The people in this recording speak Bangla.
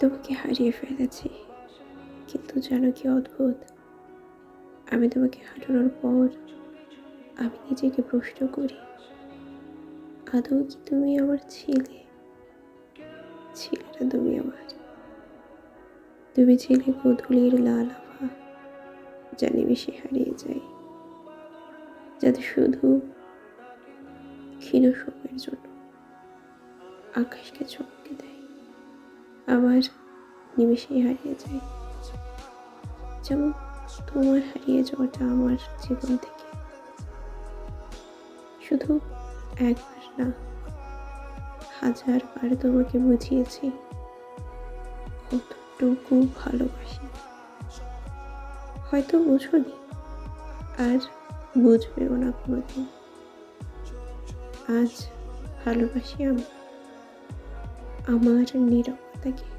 তোমাকে হারিয়ে ফেলেছি। কিন্তু জানো কি অদ্ভুত। আমি তোমাকে হারানোর পর আমি নিজেকে প্রশ্ন করি, আদৌ কি তুমি আমার ছিলে? ছিলে না তুমি আমার। তুমি ছিলে গোধূলির লাল আভা, যা নিমিশে হারিয়ে যায়। যাতে শুধু ক্ষীণ সময়ের জন্য আকাশকে চমকে দেয়। আবার নিমিশেই হারিয়ে যায়। যেমন তোমার হারিয়ে যাওয়াটা আমার জীবন থেকে শুধু একবার না হাজার বার তোমাকে বুঝিয়েছি কতটুকু ভালোবাসি। হয়তো বুঝোনি, আর বুঝবেও না কোনোদিন। আজ ভালোবাসি আমি, আমার Thank you.